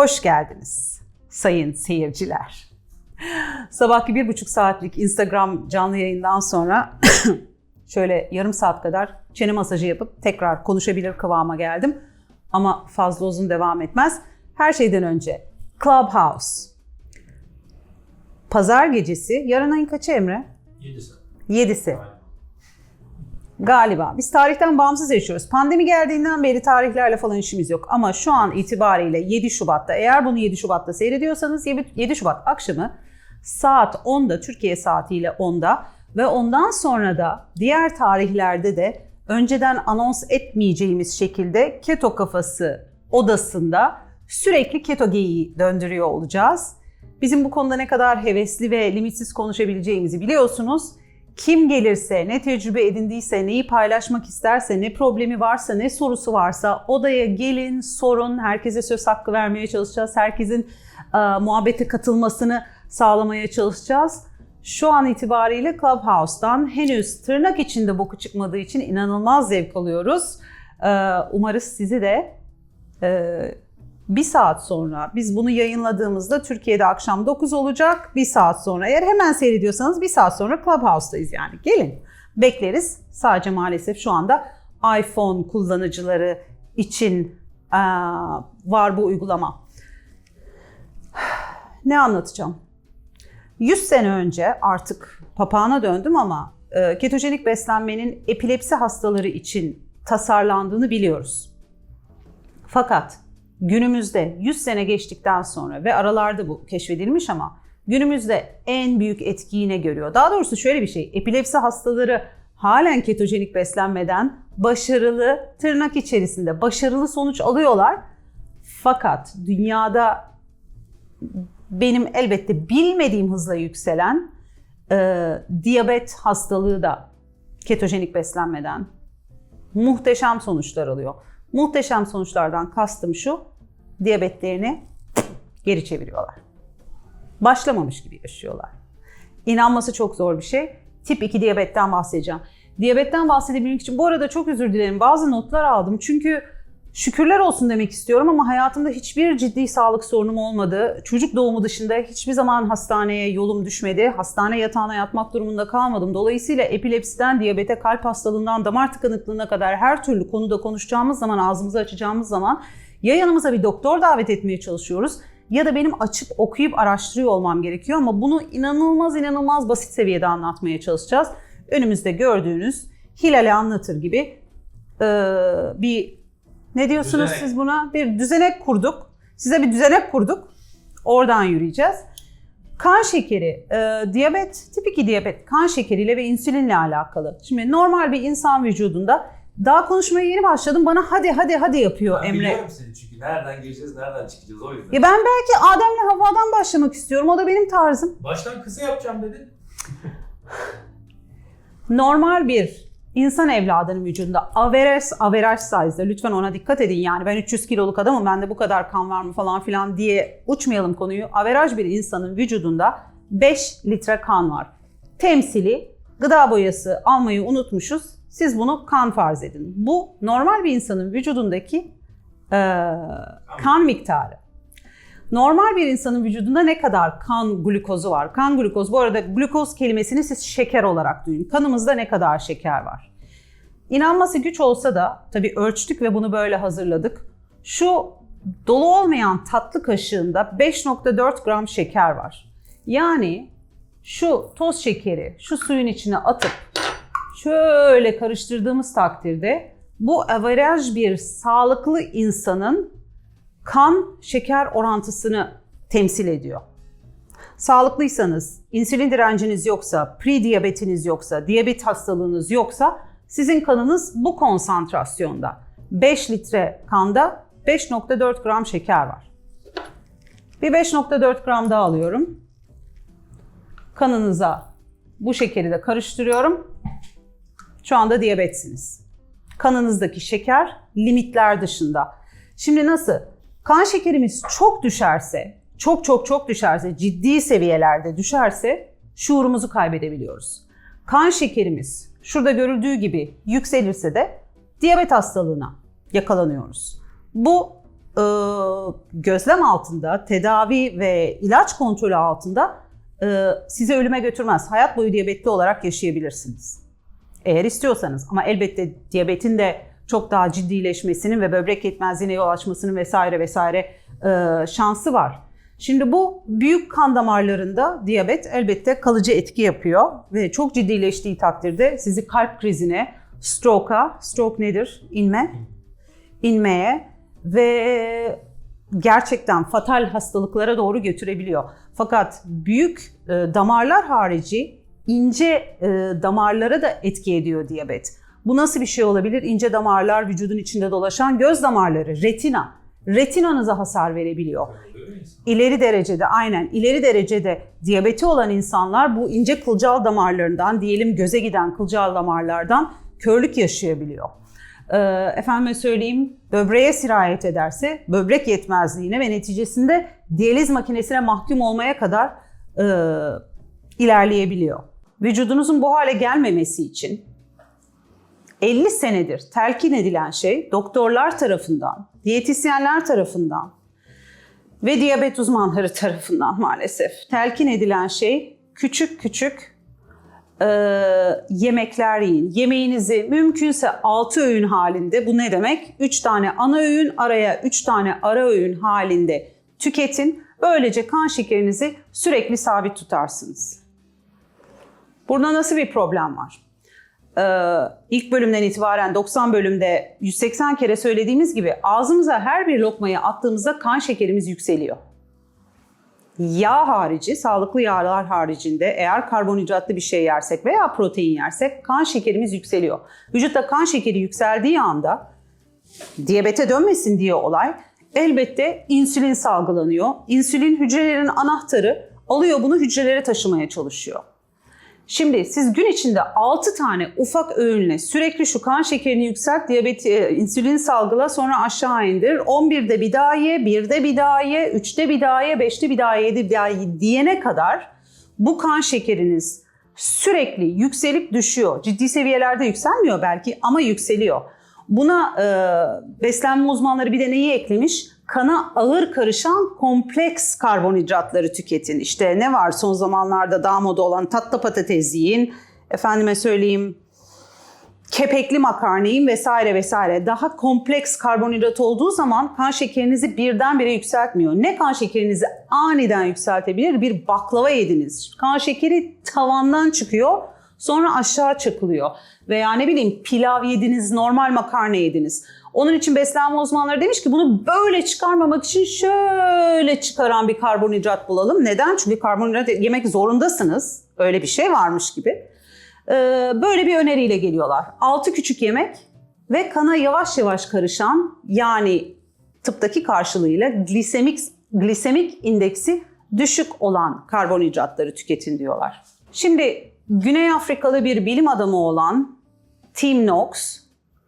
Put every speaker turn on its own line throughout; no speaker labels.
Hoş geldiniz sayın seyirciler. Sabahki bir buçuk saatlik Instagram canlı yayından sonra şöyle yarım saat kadar çene masajı yapıp tekrar konuşabilir kıvama geldim. Ama fazla uzun devam etmez. Her şeyden önce Clubhouse. Pazar gecesi, yarın ayın kaçı Emre?
7'si.
7'si. Galiba. Biz tarihten bağımsız yaşıyoruz. Pandemi geldiğinden beri tarihlerle falan işimiz yok. Ama şu an itibariyle 7 Şubat'ta eğer bunu 7 Şubat'ta seyrediyorsanız 7 Şubat akşamı saat 10'da Türkiye saatiyle 10'da ve ondan sonra da diğer tarihlerde de önceden anons etmeyeceğimiz şekilde Keto Kafası odasında sürekli keto geyiği döndürüyor olacağız. Bizim bu konuda ne kadar hevesli ve limitsiz konuşabileceğimizi biliyorsunuz. Kim gelirse, ne tecrübe edindiyse, neyi paylaşmak isterse, ne problemi varsa, ne sorusu varsa odaya gelin, sorun. Herkese söz hakkı vermeye çalışacağız. Herkesin e, muhabbete katılmasını sağlamaya çalışacağız. Şu an itibariyle Clubhouse'dan henüz tırnak içinde boku çıkmadığı için inanılmaz zevk alıyoruz. E, umarız sizi de e, bir saat sonra biz bunu yayınladığımızda Türkiye'de akşam 9 olacak. Bir saat sonra eğer hemen seyrediyorsanız bir saat sonra Clubhouse'dayız yani. Gelin bekleriz. Sadece maalesef şu anda iPhone kullanıcıları için var bu uygulama. Ne anlatacağım? 100 sene önce artık papağana döndüm ama ketojenik beslenmenin epilepsi hastaları için tasarlandığını biliyoruz. Fakat günümüzde 100 sene geçtikten sonra ve aralarda bu keşfedilmiş ama günümüzde en büyük etkiyi ne görüyor? Daha doğrusu şöyle bir şey, epilepsi hastaları halen ketojenik beslenmeden başarılı, tırnak içerisinde başarılı sonuç alıyorlar. Fakat dünyada benim elbette bilmediğim hızla yükselen e, diyabet hastalığı da ketojenik beslenmeden muhteşem sonuçlar alıyor. Muhteşem sonuçlardan kastım şu, diyabetlerini geri çeviriyorlar. Başlamamış gibi yaşıyorlar. İnanması çok zor bir şey. Tip 2 diyabetten bahsedeceğim. Diyabetten bahsedebilmek için bu arada çok özür dilerim. Bazı notlar aldım. Çünkü şükürler olsun demek istiyorum ama hayatımda hiçbir ciddi sağlık sorunum olmadı. Çocuk doğumu dışında hiçbir zaman hastaneye yolum düşmedi. Hastane yatağına yatmak durumunda kalmadım. Dolayısıyla epilepsiden, diyabete, kalp hastalığından, damar tıkanıklığına kadar her türlü konuda konuşacağımız zaman, ağzımızı açacağımız zaman ya yanımıza bir doktor davet etmeye çalışıyoruz ya da benim açıp okuyup araştırıyor olmam gerekiyor ama bunu inanılmaz inanılmaz basit seviyede anlatmaya çalışacağız. Önümüzde gördüğünüz Hilal'e anlatır gibi bir ne diyorsunuz
Düzenek.
siz buna? Bir düzenek kurduk. Size bir düzenek kurduk. Oradan yürüyeceğiz. Kan şekeri, e, diyabet, tip 2 diyabet, kan şekeriyle ve insülinle alakalı. Şimdi normal bir insan vücudunda daha konuşmaya yeni başladım. Bana hadi hadi hadi yapıyor
Ben
Emre.
biliyorum seni çünkü nereden gireceğiz, nereden çıkacağız o yüzden.
Ya ben belki Adem'le Havva'dan başlamak istiyorum. O da benim tarzım.
Baştan kısa yapacağım dedin.
normal bir insan evladının vücudunda average, average size'da lütfen ona dikkat edin yani ben 300 kiloluk adamım bende bu kadar kan var mı falan filan diye uçmayalım konuyu. Average bir insanın vücudunda 5 litre kan var. Temsili gıda boyası almayı unutmuşuz. Siz bunu kan farz edin. Bu normal bir insanın vücudundaki eee, kan miktarı. Normal bir insanın vücudunda ne kadar kan glukozu var? Kan glukoz, bu arada glukoz kelimesini siz şeker olarak duyun. Kanımızda ne kadar şeker var? İnanması güç olsa da, tabii ölçtük ve bunu böyle hazırladık. Şu dolu olmayan tatlı kaşığında 5.4 gram şeker var. Yani şu toz şekeri şu suyun içine atıp şöyle karıştırdığımız takdirde bu averaj bir sağlıklı insanın kan şeker orantısını temsil ediyor. Sağlıklıysanız, insülin direnciniz yoksa, pre-diyabetiniz yoksa, diyabet hastalığınız yoksa sizin kanınız bu konsantrasyonda. 5 litre kanda 5.4 gram şeker var. Bir 5.4 gram daha alıyorum. Kanınıza bu şekeri de karıştırıyorum. Şu anda diyabetsiniz. Kanınızdaki şeker limitler dışında. Şimdi nasıl? Kan şekerimiz çok düşerse, çok çok çok düşerse, ciddi seviyelerde düşerse şuurumuzu kaybedebiliyoruz. Kan şekerimiz şurada görüldüğü gibi yükselirse de diyabet hastalığına yakalanıyoruz. Bu e, gözlem altında, tedavi ve ilaç kontrolü altında e, sizi ölüme götürmez. Hayat boyu diyabetli olarak yaşayabilirsiniz. Eğer istiyorsanız ama elbette diyabetin de çok daha ciddileşmesinin ve böbrek yetmezliğine yol açmasının vesaire vesaire e, şansı var. Şimdi bu büyük kan damarlarında diyabet elbette kalıcı etki yapıyor ve çok ciddileştiği takdirde sizi kalp krizine, stroke'a, stroke nedir? İnme, inmeye ve gerçekten fatal hastalıklara doğru götürebiliyor. Fakat büyük e, damarlar harici ince e, damarlara da etki ediyor diyabet. Bu nasıl bir şey olabilir? İnce damarlar, vücudun içinde dolaşan göz damarları, retina. Retinanıza hasar verebiliyor. İleri derecede aynen ileri derecede diyabeti olan insanlar bu ince kılcal damarlarından diyelim göze giden kılcal damarlardan körlük yaşayabiliyor. Ee, efendime söyleyeyim böbreğe sirayet ederse böbrek yetmezliğine ve neticesinde diyaliz makinesine mahkum olmaya kadar e, ilerleyebiliyor. Vücudunuzun bu hale gelmemesi için 50 senedir telkin edilen şey doktorlar tarafından, diyetisyenler tarafından ve diyabet uzmanları tarafından maalesef telkin edilen şey küçük küçük e, yemekler yiyin. Yemeğinizi mümkünse 6 öğün halinde bu ne demek? 3 tane ana öğün araya 3 tane ara öğün halinde tüketin. Böylece kan şekerinizi sürekli sabit tutarsınız. Burada nasıl bir problem var? Ee, ilk bölümden itibaren 90 bölümde 180 kere söylediğimiz gibi ağzımıza her bir lokmayı attığımızda kan şekerimiz yükseliyor. Yağ harici, sağlıklı yağlar haricinde eğer karbonhidratlı bir şey yersek veya protein yersek kan şekerimiz yükseliyor. Vücutta kan şekeri yükseldiği anda diyabete dönmesin diye olay elbette insülin salgılanıyor. İnsülin hücrelerin anahtarı alıyor bunu hücrelere taşımaya çalışıyor. Şimdi siz gün içinde 6 tane ufak öğünle sürekli şu kan şekerini yükselt, diyabet, e, insülin salgıla sonra aşağı indir. 11'de bir daha ye, 1'de bir daha ye, 3'te bir daha ye, 5'te bir daha ye, 7'de bir daha ye diyene kadar bu kan şekeriniz sürekli yükselip düşüyor. Ciddi seviyelerde yükselmiyor belki ama yükseliyor. Buna e, beslenme uzmanları bir de neyi eklemiş? Kana ağır karışan kompleks karbonhidratları tüketin. İşte ne var son zamanlarda daha moda olan tatlı patates yiyin, efendime söyleyeyim kepekli makarna yiyin vesaire vesaire. Daha kompleks karbonhidrat olduğu zaman kan şekerinizi birdenbire yükseltmiyor. Ne kan şekerinizi aniden yükseltebilir? Bir baklava yediniz. Kan şekeri tavandan çıkıyor. Sonra aşağı çakılıyor. Veya ne bileyim pilav yediniz, normal makarna yediniz. Onun için beslenme uzmanları demiş ki bunu böyle çıkarmamak için şöyle çıkaran bir karbonhidrat bulalım. Neden? Çünkü karbonhidrat yemek zorundasınız. Öyle bir şey varmış gibi. Ee, böyle bir öneriyle geliyorlar. 6 küçük yemek ve kana yavaş yavaş karışan yani tıptaki karşılığıyla glisemik glisemik indeksi düşük olan karbonhidratları tüketin diyorlar. Şimdi Güney Afrikalı bir bilim adamı olan Tim Knox,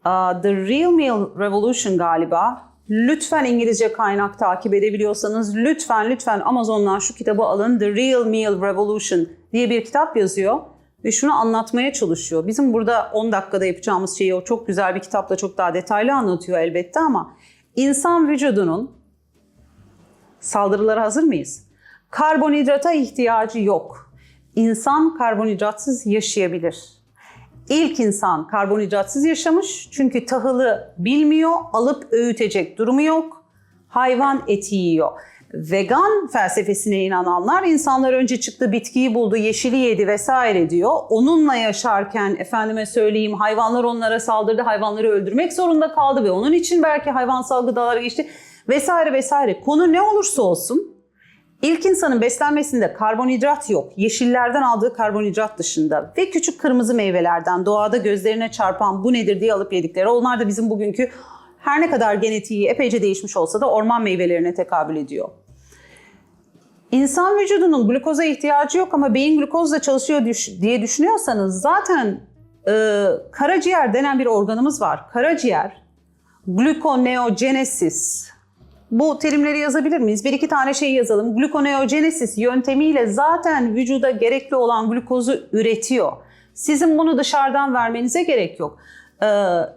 uh, The Real Meal Revolution galiba. Lütfen İngilizce kaynak takip edebiliyorsanız lütfen lütfen Amazon'dan şu kitabı alın. The Real Meal Revolution diye bir kitap yazıyor ve şunu anlatmaya çalışıyor. Bizim burada 10 dakikada yapacağımız şeyi o çok güzel bir kitapla çok daha detaylı anlatıyor elbette ama insan vücudunun saldırılara hazır mıyız? Karbonhidrata ihtiyacı yok. İnsan karbonhidratsız yaşayabilir. İlk insan karbonhidratsız yaşamış çünkü tahılı bilmiyor, alıp öğütecek durumu yok. Hayvan eti yiyor. Vegan felsefesine inananlar insanlar önce çıktı bitkiyi buldu, yeşili yedi vesaire diyor. Onunla yaşarken efendime söyleyeyim hayvanlar onlara saldırdı, hayvanları öldürmek zorunda kaldı ve onun için belki hayvansal gıdalara geçti vesaire vesaire. Konu ne olursa olsun İlk insanın beslenmesinde karbonhidrat yok. Yeşillerden aldığı karbonhidrat dışında ve küçük kırmızı meyvelerden doğada gözlerine çarpan bu nedir diye alıp yedikleri. Onlar da bizim bugünkü her ne kadar genetiği epeyce değişmiş olsa da orman meyvelerine tekabül ediyor. İnsan vücudunun glukoza ihtiyacı yok ama beyin glukozla çalışıyor diye düşünüyorsanız zaten e, karaciğer denen bir organımız var. Karaciğer gluconeogenesis bu terimleri yazabilir miyiz? Bir iki tane şey yazalım. Gluconeogenesis yöntemiyle zaten vücuda gerekli olan glukozu üretiyor. Sizin bunu dışarıdan vermenize gerek yok. e,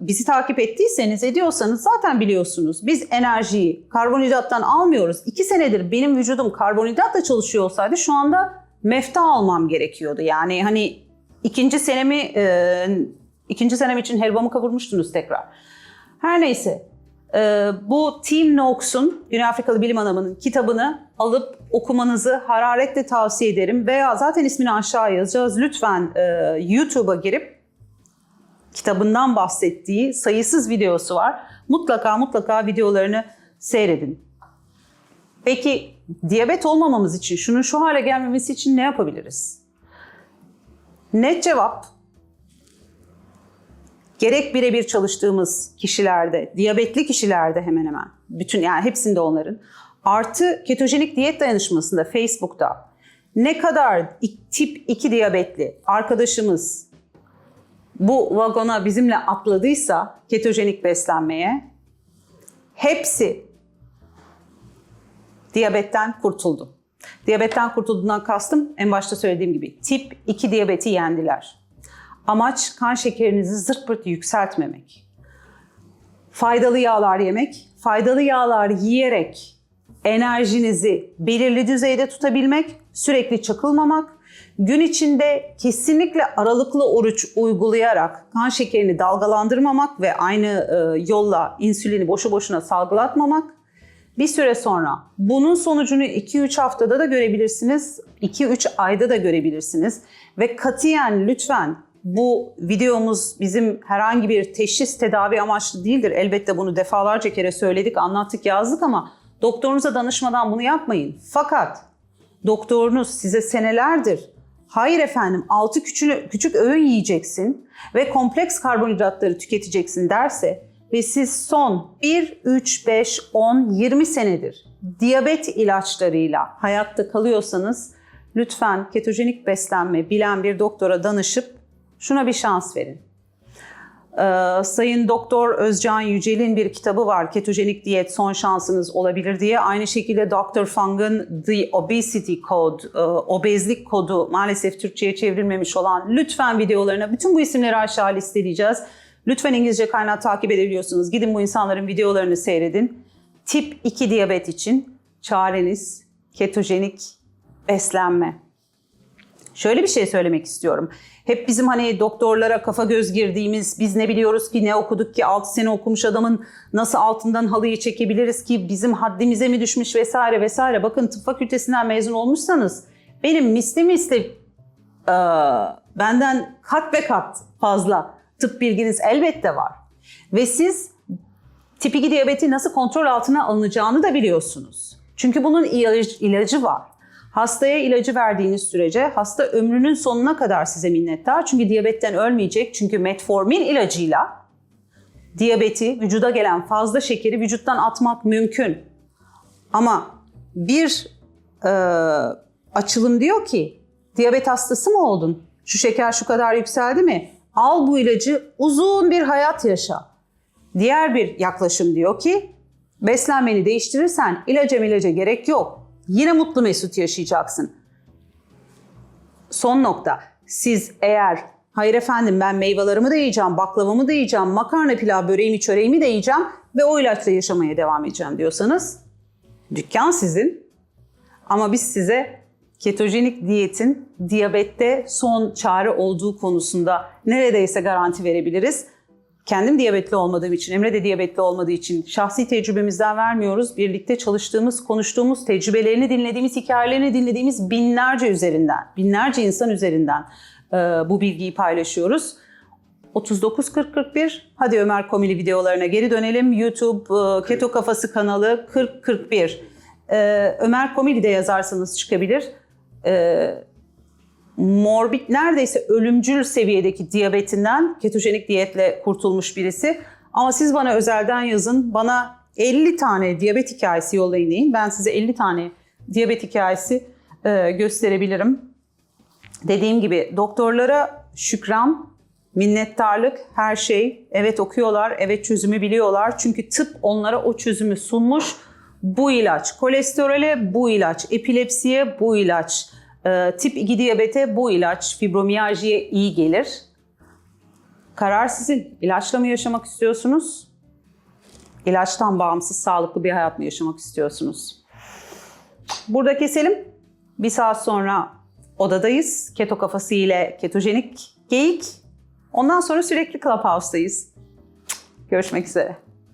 bizi takip ettiyseniz, ediyorsanız zaten biliyorsunuz. Biz enerjiyi karbonhidrattan almıyoruz. İki senedir benim vücudum karbonhidratla çalışıyor olsaydı şu anda mefta almam gerekiyordu. Yani hani ikinci senemi, e, ikinci senem için helvamı kavurmuştunuz tekrar. Her neyse. E, bu Tim Noakes'un, Güney Afrikalı bilim adamının kitabını alıp okumanızı hararetle tavsiye ederim. Veya zaten ismini aşağı yazacağız. Lütfen e, YouTube'a girip kitabından bahsettiği sayısız videosu var. Mutlaka mutlaka videolarını seyredin. Peki diyabet olmamamız için, şunun şu hale gelmemesi için ne yapabiliriz? Net cevap gerek birebir çalıştığımız kişilerde, diyabetli kişilerde hemen hemen, bütün yani hepsinde onların, artı ketojenik diyet dayanışmasında Facebook'ta ne kadar tip 2 diyabetli arkadaşımız bu vagona bizimle atladıysa ketojenik beslenmeye hepsi diyabetten kurtuldu. Diyabetten kurtulduğundan kastım en başta söylediğim gibi tip 2 diyabeti yendiler. Amaç kan şekerinizi zırt pırt yükseltmemek. Faydalı yağlar yemek, faydalı yağlar yiyerek enerjinizi belirli düzeyde tutabilmek, sürekli çakılmamak, gün içinde kesinlikle aralıklı oruç uygulayarak kan şekerini dalgalandırmamak ve aynı e, yolla insülini boşu boşuna salgılatmamak, bir süre sonra bunun sonucunu 2-3 haftada da görebilirsiniz, 2-3 ayda da görebilirsiniz ve katiyen lütfen bu videomuz bizim herhangi bir teşhis tedavi amaçlı değildir. Elbette bunu defalarca kere söyledik, anlattık, yazdık ama doktorunuza danışmadan bunu yapmayın. Fakat doktorunuz size senelerdir hayır efendim 6 küçük, küçük öğün yiyeceksin ve kompleks karbonhidratları tüketeceksin derse ve siz son 1, 3, 5, 10, 20 senedir diyabet ilaçlarıyla hayatta kalıyorsanız lütfen ketojenik beslenme bilen bir doktora danışıp şuna bir şans verin. Ee, Sayın Doktor Özcan Yücel'in bir kitabı var. Ketojenik diyet son şansınız olabilir diye. Aynı şekilde Dr. Fung'ın The Obesity Code, e, obezlik kodu maalesef Türkçe'ye çevrilmemiş olan lütfen videolarına bütün bu isimleri aşağı listeleyeceğiz. Lütfen İngilizce kaynağı takip edebiliyorsunuz. Gidin bu insanların videolarını seyredin. Tip 2 diyabet için çareniz ketojenik beslenme. Şöyle bir şey söylemek istiyorum. Hep bizim hani doktorlara kafa göz girdiğimiz, biz ne biliyoruz ki, ne okuduk ki, 6 sene okumuş adamın nasıl altından halıyı çekebiliriz ki, bizim haddimize mi düşmüş vesaire vesaire. Bakın tıp fakültesinden mezun olmuşsanız benim misli misli e, benden kat ve kat fazla tıp bilginiz elbette var. Ve siz tip 2 diyabeti nasıl kontrol altına alınacağını da biliyorsunuz. Çünkü bunun ilacı var. Hastaya ilacı verdiğiniz sürece hasta ömrünün sonuna kadar size minnettar. Çünkü diyabetten ölmeyecek. Çünkü metformin ilacıyla diyabeti, vücuda gelen fazla şekeri vücuttan atmak mümkün. Ama bir e, açılım diyor ki diyabet hastası mı oldun? Şu şeker şu kadar yükseldi mi? Al bu ilacı uzun bir hayat yaşa. Diğer bir yaklaşım diyor ki beslenmeni değiştirirsen ilaca ilaca gerek yok. Yine mutlu mesut yaşayacaksın. Son nokta. Siz eğer hayır efendim ben meyvelerimi de yiyeceğim, baklavamı da yiyeceğim, makarna pilav böreğimi çöreğimi de yiyeceğim ve o ilaçla yaşamaya devam edeceğim diyorsanız dükkan sizin. Ama biz size ketojenik diyetin diyabette son çare olduğu konusunda neredeyse garanti verebiliriz. Kendim diyabetli olmadığım için, Emre de diyabetli olmadığı için şahsi tecrübemizden vermiyoruz. Birlikte çalıştığımız, konuştuğumuz, tecrübelerini dinlediğimiz, hikayelerini dinlediğimiz binlerce üzerinden, binlerce insan üzerinden e, bu bilgiyi paylaşıyoruz. 39 40 41 hadi Ömer Komili videolarına geri dönelim. YouTube e, Keto Kafası kanalı 40 41. E, Ömer Komili de yazarsanız çıkabilir. E, morbid neredeyse ölümcül seviyedeki diyabetinden ketojenik diyetle kurtulmuş birisi. Ama siz bana özelden yazın. Bana 50 tane diyabet hikayesi yollayın deyin. Ben size 50 tane diyabet hikayesi e, gösterebilirim. Dediğim gibi doktorlara şükran, minnettarlık, her şey. Evet okuyorlar, evet çözümü biliyorlar. Çünkü tıp onlara o çözümü sunmuş. Bu ilaç kolesterole, bu ilaç epilepsiye, bu ilaç e, tip 2 diyabete bu ilaç fibromiyaljiye iyi gelir. Karar sizin. İlaçla mı yaşamak istiyorsunuz? İlaçtan bağımsız sağlıklı bir hayat mı yaşamak istiyorsunuz? Burada keselim. Bir saat sonra odadayız. Keto kafası ile ketojenik geyik. Ondan sonra sürekli Clubhouse'dayız. Görüşmek üzere.